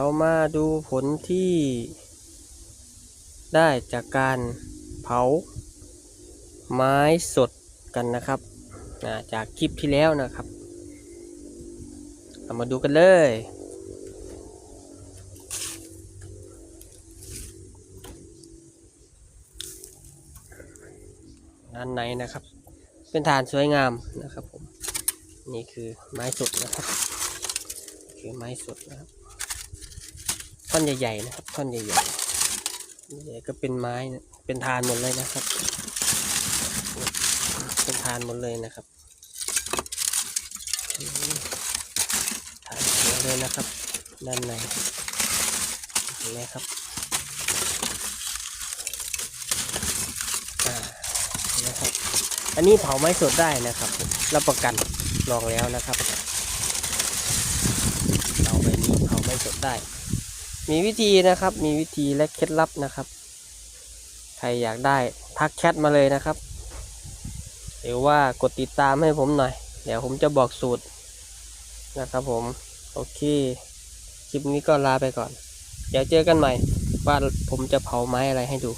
เรามาดูผลที่ได้จากการเผาไม้สดกันนะครับจากคลิปที่แล้วนะครับ เรามาดูกันเลยด้านในนะครับ เป็นฐานสวยงามนะครับผม นี่คือไม้สดนะครับ คือไม้สดนะครับ ท่อนใหญ่ๆนะครับ ท่อนใหญ่ๆใหญ่ก็เป็นไม้เป็นฐานหมดเลยนะครับ เป็นฐานหมดเลยนะครับอืมฐานสวยเลยนะครับ ด้านในเห็นไหมครับนะครับ อันนี้เผาไม้สดได้นะครับรับประกันลองแล้วนะครับเตาใบนี้เผาไม้สดได้ มีวิธีนะครับ มีวิธีและเคล็ดลับนะครับ ใครอยากได้ทักแชทมาเลยนะครับ หรือว่ากดติดตามให้ผมหน่อย เดี๋ยวผมจะบอกสูตรนะครับผม โอเค คลิปนี้ก็ลาไปก่อน เดี๋ยวเจอกันใหม่ว่าผมจะเผาไม้อะไรให้ดู